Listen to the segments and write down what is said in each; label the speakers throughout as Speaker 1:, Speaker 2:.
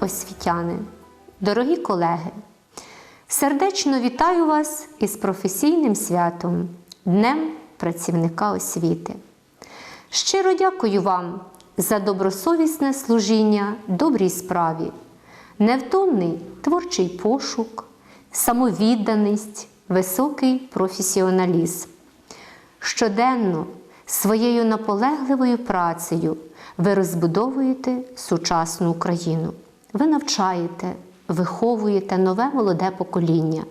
Speaker 1: освітяни, дорогі колеги, сердечно вітаю вас із професійним святом, Днем працівника освіти. Щиро дякую вам за добросовісне служіння добрій справі, невтомний творчий пошук, самовідданість, високий професіоналізм. Щоденно своєю наполегливою працею ви розбудовуєте сучасну Україну. Ви навчаєте, виховуєте нове молоде покоління.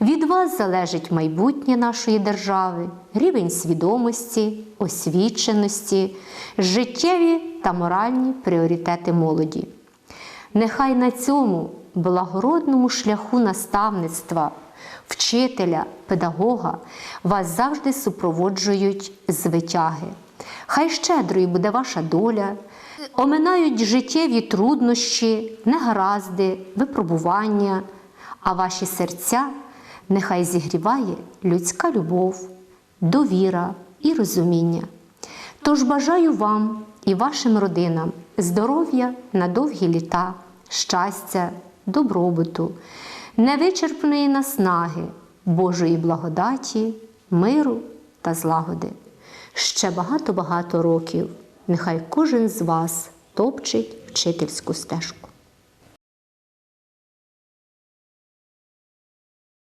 Speaker 1: Від вас залежить майбутнє нашої держави, рівень свідомості, освіченості, життєві та моральні пріоритети молоді. Нехай на цьому благородному шляху наставництва, вчителя, педагога вас завжди супроводжують звитяги. Хай щедрою буде ваша доля, оминають життєві труднощі, негаразди, випробування, а ваші серця нехай зігріває людська любов, довіра і розуміння. Тож бажаю вам і вашим родинам здоров'я на довгі літа, щастя, добробуту, невичерпної наснаги, Божої благодаті, миру та злагоди. Ще багато-багато років. Нехай кожен з вас топчить вчительську стежку.